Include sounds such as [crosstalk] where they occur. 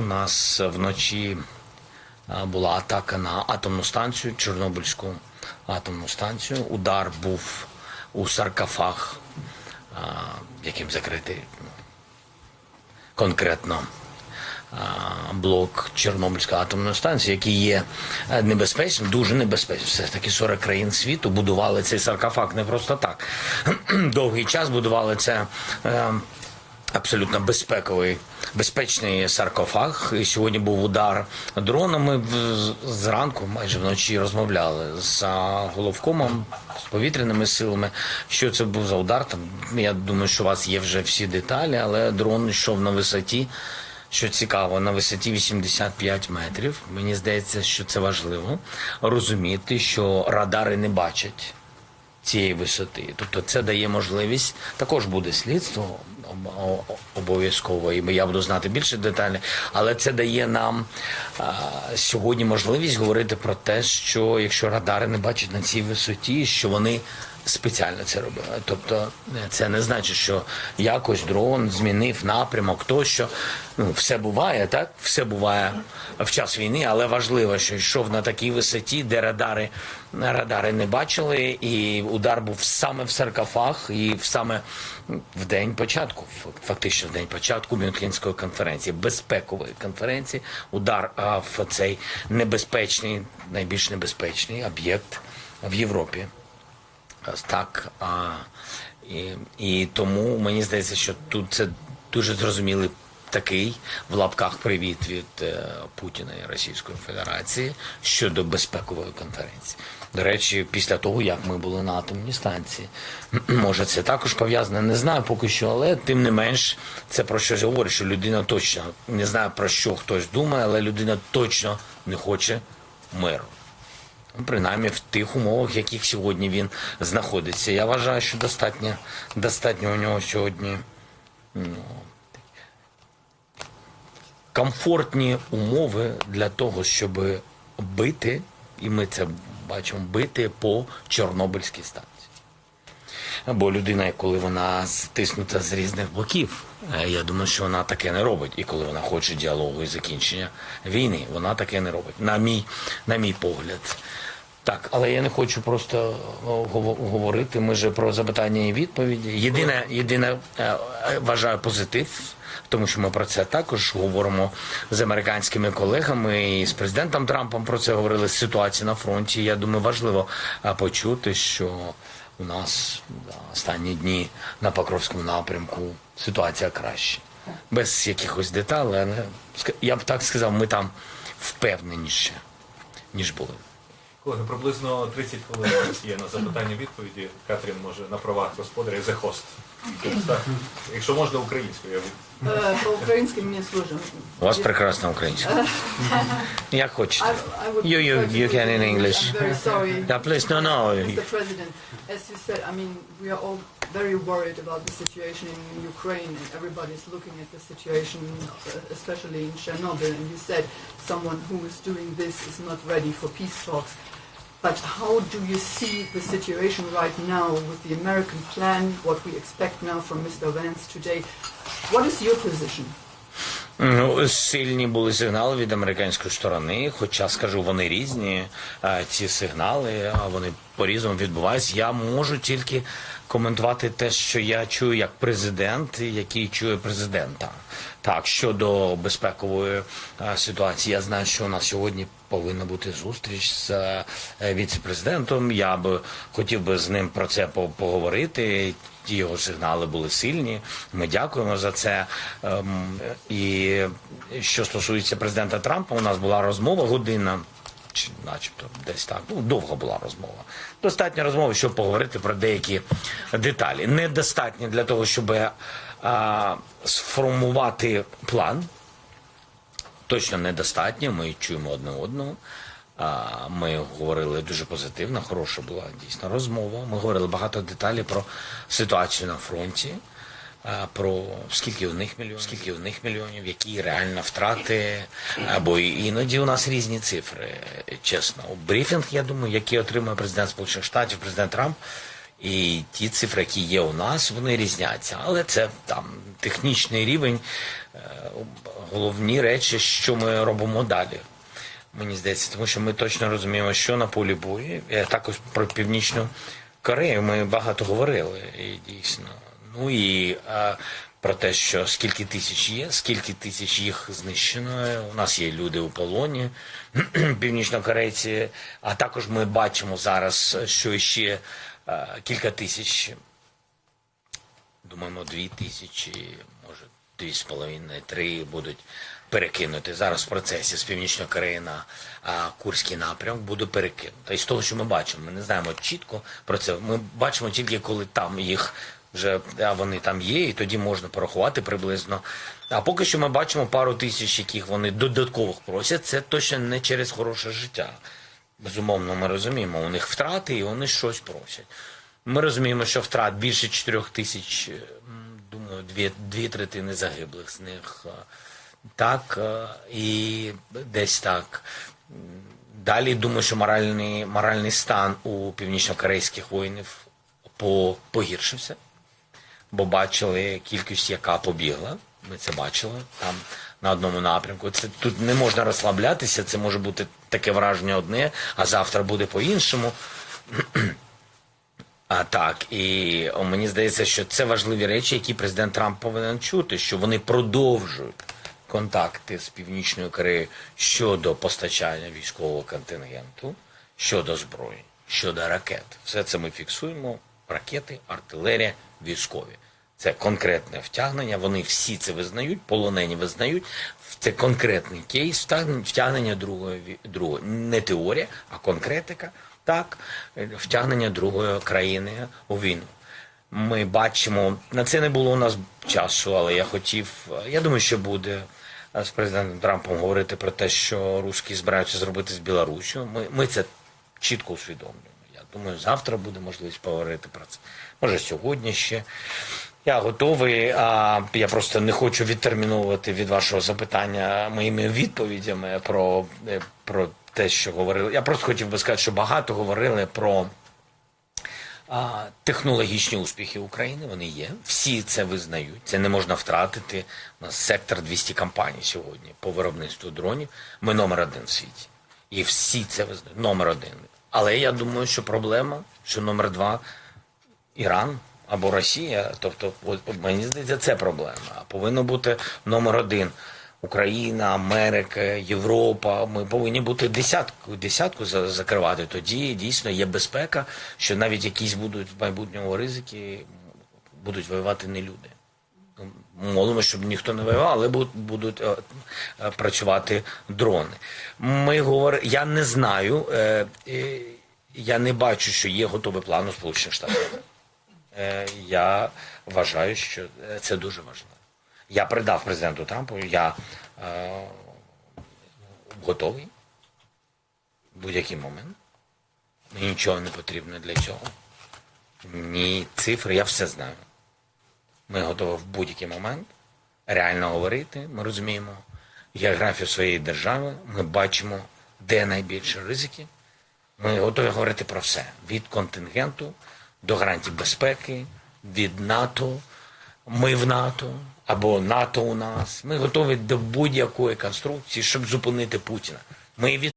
у нас вночі була атака на атомну станцію, Чорнобильську атомну станцію. Удар був у саркофаг, яким закритий конкретно блок Чорнобильської атомної станції, який є е, небезпечним, дуже небезпечним. Все ж таки 40 країн світу будували цей саркофаг не просто так. [clears throat] Довгий час будували це. е, Абсолютно безпековий, безпечний саркофаг. І сьогодні був удар дронами. Зранку, майже вночі, розмовляли з головкомом, з повітряними силами. Що це був за удар? Там я думаю, що у вас є вже всі деталі, але дрон йшов на висоті. Що цікаво, на висоті 85 метрів. Мені здається, що це важливо розуміти, що радари не бачать цієї висоти. Тобто це дає можливість, також буде слідство обов'язково, і я буду знати більше деталей, але це дає нам а, сьогодні можливість говорити про те, що якщо радари не бачать на цій висоті, що вони спеціально це робили. Тобто е, це не значить, що якось дрон змінив напрямок, тощо. Ну, все буває, так? Все буває в час війни, але важливо, що йшов на такій висоті, де радари, радари не бачили, і удар був саме в саркофаг, і саме в день початку, фактично в день початку Мюнхенської конференції, безпекової конференції, удар в цей небезпечний, найбільш небезпечний об'єкт в Європі. Ось Так. А, і, і тому мені здається, що тут це дуже зрозумілий такий в лапках привіт від е, Путіна і Російської Федерації щодо безпекової конференції. До речі, після того, як ми були на атомній станції, [clears throat] може це також пов'язане, не знаю поки що, але тим не менш це про щось говорить, що людина точно не знаю про що хтось думає, але людина точно не хоче миру. Принаймні в тих умовах, в яких сьогодні він знаходиться. Я вважаю, що достатньо, достатньо у нього сьогодні ну, комфортні умови для того, щоб бити, і ми це бачимо, бити по Чорнобильській станції. Бо людина, коли вона стиснута з різних боків, е, я думаю, що вона таке не робить. І коли вона хоче діалогу і закінчення війни, вона таке не робить. На мій, на мій погляд. Так, але я не хочу просто о, говорити. Ми же про запитання і відповіді. Єдине, єдине е, вважаю позитив, тому що ми про це також говоримо з американськими колегами і з президентом Трампом про це говорили з ситуації на фронті. Я думаю, важливо е, почути, що у нас останні дні на Покровському напрямку ситуація краще. Без якихось деталей, але я б так сказав, ми там впевненіше, ніж були. Колеги, приблизно 30 хвилин у нас є на запитання відповіді. Катрін може на правах господаря the host. Тобто, так, Якщо можна українською, я від- Е, По-українськи мені сложно. У вас прекрасна українська. Як хочете. You, you, you can in English. I'm very sorry. Yeah, please, no, no. Mr. President, as you said, I mean, we are all very worried about the situation in Ukraine, and everybody's looking at the situation, uh, especially in Chernobyl. And you said someone who is doing this is not ready for peace talks. But how do you see the situation right now with the American plan, what we expect now from Mr. Vance today? What is your position? Ну, сильні були сигнали від американської сторони, хоча скажу, вони різні. Ці сигнали, а вони по-різному відбуваються. Я можу тільки коментувати те, що я чую як президент, який чує президента. Так, щодо безпекової ситуації, я знаю, що у нас сьогодні повинна бути зустріч з е, віце-президентом. Я б хотів би з ним про це по- поговорити. Ті його сигнали були сильні. Ми дякуємо за це. Ем, І що стосується президента Трампа, у нас була розмова година. Чи начебто десь так. Ну, довга була розмова. Достатньо розмови, щоб поговорити про деякі деталі. Недостатньо для того, щоб а, сформувати план. Точно недостатньо. Ми чуємо одне одного. Ми говорили дуже позитивно, хороша була дійсно розмова. Ми говорили багато деталей про ситуацію на фронті, про скільки у них мільйонів, скільки у них мільйонів, які реально втрати. Або іноді у нас різні цифри. Чесно, брифінг, я думаю, який отримує президент Сполучених Штатів, президент Трамп. І ті цифри, які є у нас, вони різняться. Але це там технічний рівень, е, головні речі, що ми робимо далі. Мені здається, тому що ми точно розуміємо, що на полі бою. Також про північну Корею ми багато говорили, і дійсно. Ну і е, про те, що скільки тисяч є, скільки тисяч їх знищено. У нас є люди у полоні, [clears throat] північнокорейці. А також ми бачимо зараз, що ще е, кілька тисяч думаємо, дві тисячі, може, дві з половиною, три будуть перекинути. Зараз в процесі з Північної Кореї на а, Курський напрямок буде перекинуто. І з того, що ми бачимо, ми не знаємо чітко про це. Ми бачимо тільки, коли там їх вже а вони там є, і тоді можна порахувати приблизно. А поки що ми бачимо пару тисяч, яких вони додаткових просять. Це точно не через хороше життя. Безумовно, ми розуміємо, у них втрати і вони щось просять. Ми розуміємо, що втрат більше 4 тисяч, думаю, дві, дві третини загиблих з них. Так, і десь так. Далі думаю, що моральний, моральний стан у північнокорейських воїнів по, погіршився, бо бачили кількість, яка побігла. Ми це бачили там на одному напрямку. Це тут не можна розслаблятися. Це може бути таке враження одне, а завтра буде по-іншому. А так, і мені здається, що це важливі речі, які президент Трамп повинен чути, що вони продовжують контакти з Північною Кореєю щодо постачання військового контингенту, щодо зброї, щодо ракет. Все це ми фіксуємо: ракети, артилерія, військові. Це конкретне втягнення. Вони всі це визнають, полонені визнають. Це конкретний кейс втягнення, другої другої не теорія, а конкретика. Так, втягнення другої країни у війну. Ми бачимо, на це не було у нас часу, але я хотів. Я думаю, що буде е, з президентом Трампом говорити про те, що русські збираються зробити з Білорусію. Ми, ми це чітко усвідомлюємо. Думаю, завтра буде можливість поговорити про це. Може, сьогодні ще. Я готовий, а я просто не хочу відтерміновувати від вашого запитання моїми відповідями про, е, про те, що говорили. Я просто хотів би сказати, що багато говорили про технологічні успіхи України. Вони є. Всі це визнають. Це не можна втратити. У нас сектор 200 компаній сьогодні по виробництву дронів. Ми номер один в світі. І всі це визнають. Номер один. Але я думаю, що проблема, що номер два Іран або Росія, тобто, от, мені здається, це проблема. А повинно бути номер один. Україна, Америка, Європа. Ми повинні бути десятку, десятку за- закривати. Тоді дійсно є безпека, що навіть якісь будуть в майбутньому ризики, будуть воювати не люди. Молимо, щоб ніхто не воював, але будуть, будуть е, е, працювати дрони. Ми говоримо, я не знаю, е, е, я не бачу, що є готовий план у Сполучених Штатів. Е, я вважаю, що е, це дуже важливо. Я передав президенту Трампу, я е, готовий в будь-який момент. Нічого не потрібно для цього. Ні цифри, я все знаю. Ми готові в будь-який момент реально говорити. Ми розуміємо географію своєї держави, ми бачимо, де найбільші ризики. Ми готові говорити про все: від контингенту до гарантій безпеки, від НАТО. Ми в НАТО або НАТО у нас. Ми готові до будь-якої конструкції, щоб зупинити Путіна. Ми від